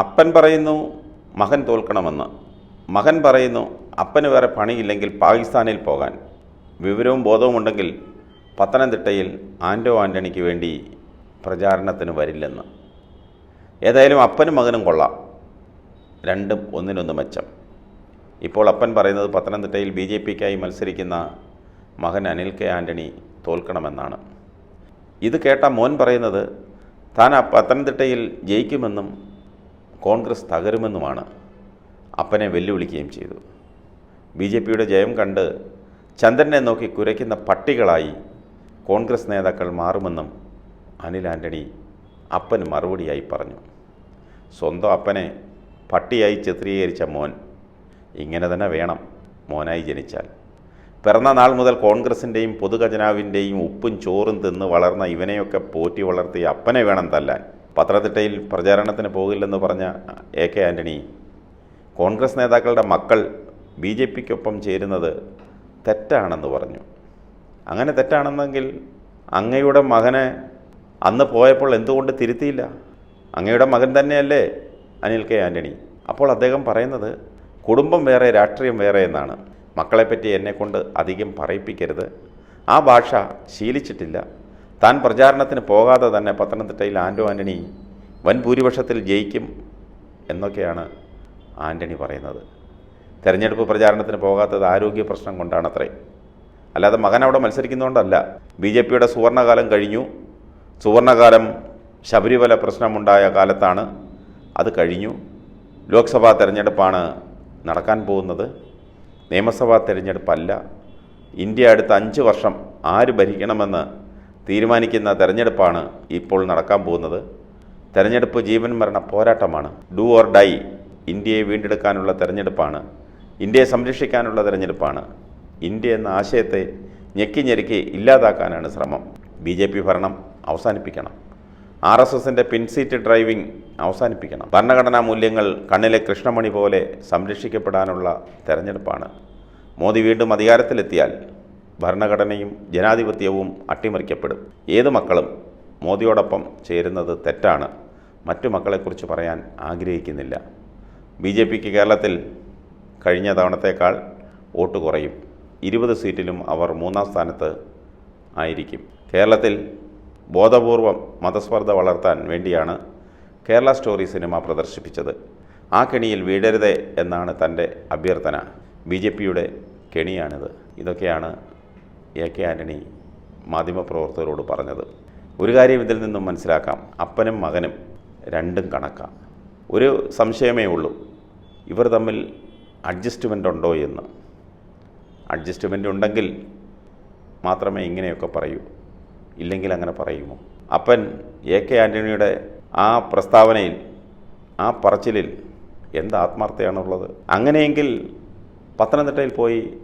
അപ്പൻ പറയുന്നു മകൻ തോൽക്കണമെന്ന്. മകൻ പറയുന്നു അപ്പന് വേറെ പണിയില്ലെങ്കിൽ പാകിസ്ഥാനിൽ പോകാൻ. വിവരവും ബോധവും ഉണ്ടെങ്കിൽ പത്തനംതിട്ടയിൽ ആന്റോ ആന്റണിക്ക് വേണ്ടി പ്രചാരണത്തിന് വരില്ലെന്ന്. ഏതായാലും അപ്പനും മകനും കൊള്ളാം. രണ്ടും ഒന്നിനൊന്ന് മെച്ചം. ഇപ്പോൾ അപ്പൻ പറയുന്നത് പത്തനംതിട്ടയിൽ ബി ജെ പിക്കായി മത്സരിക്കുന്ന മകൻ അനിൽ കെ ആന്റണി തോൽക്കണമെന്നാണ്. ഇത് കേട്ട മോൻ പറയുന്നത് താൻ പത്തനംതിട്ടയിൽ ജയിക്കുമെന്നും കോൺഗ്രസ് തകരുമെന്നുമാണ് അപ്പനെ വെല്ലുവിളിക്കുകയും ചെയ്തു. ബി ജെ പിയുടെ ജയം കണ്ട് ചന്ദ്രനെ നോക്കി കുരയ്ക്കുന്ന പട്ടികളായി കോൺഗ്രസ് നേതാക്കൾ മാറുമെന്നും അനിൽ ആന്റണി അപ്പന് മറുപടിയായി പറഞ്ഞു. സ്വന്തം അപ്പനെ പട്ടിയായി ചിത്രീകരിച്ച മോൻ ഇങ്ങനെ തന്നെ വേണം മോനായി ജനിച്ചാൽ. പിറന്ന നാൾ മുതൽ കോൺഗ്രസിന്റെയും പൊതുഖജനാവിന്റെയും ഉപ്പും ചോറും തിന്ന് വളർന്ന ഇവനെയൊക്കെ പോറ്റി വളർത്തിയ അപ്പനെ വേണം തല്ലാൻ. പത്തനംതിട്ടയിൽ പ്രചാരണത്തിന് പോകില്ലെന്ന് പറഞ്ഞ എ കെ ആന്റണി കോൺഗ്രസ് നേതാക്കളുടെ മക്കൾ ബി ജെ പിക്കൊപ്പം ചേരുന്നത് തെറ്റാണെന്ന് പറഞ്ഞു. അങ്ങനെ തെറ്റാണെന്നെങ്കിൽ അങ്ങയുടെ മകനെ അന്ന് പോയപ്പോൾ എന്തുകൊണ്ട് തിരുത്തിയില്ല? അങ്ങയുടെ മകൻ തന്നെയല്ലേ അനിൽ കെ ആന്റണി അപ്പോൾ അദ്ദേഹം പറയുന്നത് കുടുംബം വേറെ രാഷ്ട്രീയം വേറെ എന്നാണ്. മക്കളെപ്പറ്റി എന്നെക്കൊണ്ട് അധികം പറയിപ്പിക്കരുത്. ആ ഭാഷ ശീലിച്ചിട്ടില്ല. താൻ പ്രചാരണത്തിന് പോകാതെ തന്നെ പത്തനംതിട്ടയിൽ ആൻഡോ ആന്റണി വൻ ഭൂരിപക്ഷത്തിൽ ജയിക്കും എന്നൊക്കെയാണ് ആന്റണി പറയുന്നത്. തെരഞ്ഞെടുപ്പ് പ്രചാരണത്തിന് പോകാത്തത് ആരോഗ്യ പ്രശ്നം കൊണ്ടാണത്രേ. അല്ലാതെ മകൻ അവിടെ മത്സരിക്കുന്നതുകൊണ്ടല്ല ബി ജെ പിയുടെ സുവർണകാലം കഴിഞ്ഞു. സുവർണകാലം ശബരിമല പ്രശ്നമുണ്ടായ കാലത്താണ് അത് കഴിഞ്ഞു. ലോക്സഭാ തെരഞ്ഞെടുപ്പാണ് നടക്കാൻ പോകുന്നത്. നിയമസഭാ തെരഞ്ഞെടുപ്പല്ല. ഇന്ത്യ അടുത്ത അഞ്ച് വർഷം ആര് ഭരിക്കണമെന്ന് തീരുമാനിക്കുന്ന തെരഞ്ഞെടുപ്പാണ് ഇപ്പോൾ നടക്കാൻ പോകുന്നത്. തെരഞ്ഞെടുപ്പ് ജീവൻ മരണ പോരാട്ടമാണ്. ഡു ഓർ ഡൈ ഇന്ത്യയെ വീണ്ടെടുക്കാനുള്ള തെരഞ്ഞെടുപ്പാണ്. ഇന്ത്യയെ സംരക്ഷിക്കാനുള്ള തെരഞ്ഞെടുപ്പാണ്. ഇന്ത്യ എന്ന ആശയത്തെ ഞെക്കി ഞെരുക്കി ഇല്ലാതാക്കാനാണ് ശ്രമം. ബി ജെ പി ഭരണം അവസാനിപ്പിക്കണം. ആർ എസ് എസിന്റെ പിൻസീറ്റ് ഡ്രൈവിംഗ് അവസാനിപ്പിക്കണം. ഭരണഘടനാ മൂല്യങ്ങൾ കണ്ണിലെ കൃഷ്ണമണി പോലെ സംരക്ഷിക്കപ്പെടാനുള്ള തെരഞ്ഞെടുപ്പാണ്. മോദി വീണ്ടും അധികാരത്തിലെത്തിയാൽ ഭരണഘടനയും ജനാധിപത്യവും അട്ടിമറിക്കപ്പെടും. ഏത് മക്കളും മോദിയോടൊപ്പം ചേരുന്നത് തെറ്റാണ്. മറ്റു മക്കളെക്കുറിച്ച് പറയാൻ ആഗ്രഹിക്കുന്നില്ല. ബി ജെ പിക്ക് കേരളത്തിൽ കഴിഞ്ഞ തവണത്തേക്കാൾ വോട്ട് കുറയും. ഇരുപത് സീറ്റിലും അവർ മൂന്നാം സ്ഥാനത്ത് ആയിരിക്കും. കേരളത്തിൽ ബോധപൂർവം മതസ്പർദ്ധ വളർത്താൻ വേണ്ടിയാണ് കേരള സ്റ്റോറി സിനിമ പ്രദർശിപ്പിച്ചത്. ആ കെണിയിൽ വീഴരുതേ എന്നാണ് തന്റെ അഭ്യർത്ഥന. ബി ജെ പിയുടെ കെണിയാണിത്. ഇതൊക്കെയാണ് എ കെ ആന്റണി മാധ്യമപ്രവർത്തകരോട് പറഞ്ഞത്. ഒരു കാര്യം ഇതിൽ നിന്നും മനസ്സിലാക്കാം. അപ്പനും മകനും രണ്ടും കണക്കാം. ഒരു സംശയമേ ഉള്ളൂ. ഇവർ തമ്മിൽ അഡ്ജസ്റ്റ്മെന്റ് ഉണ്ടോ എന്ന്. അഡ്ജസ്റ്റ്മെന്റ് ഉണ്ടെങ്കിൽ മാത്രമേ ഇങ്ങനെയൊക്കെ പറയൂ. ഇല്ലെങ്കിൽ അങ്ങനെ പറയുമോ? അപ്പൻ എ കെ ആന്റണിയുടെ ആ പ്രസ്താവനയിൽ ആ പറച്ചിലിൽ എന്ത് ആത്മാർത്ഥയാണുള്ളത് അങ്ങനെയെങ്കിൽ പത്തനംതിട്ടയിൽ പോയി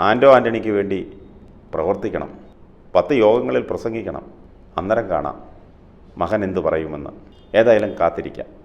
ആൻഡോ ആന്റണിക്ക് വേണ്ടി പ്രവർത്തിക്കണം. പത്ത് യോഗങ്ങളിൽ പ്രസംഗിക്കണം. അന്നരം കാണാം. മകൻ എന്തു പറയുമെന്ന്. ഏതായാലും കാത്തിരിക്കാം.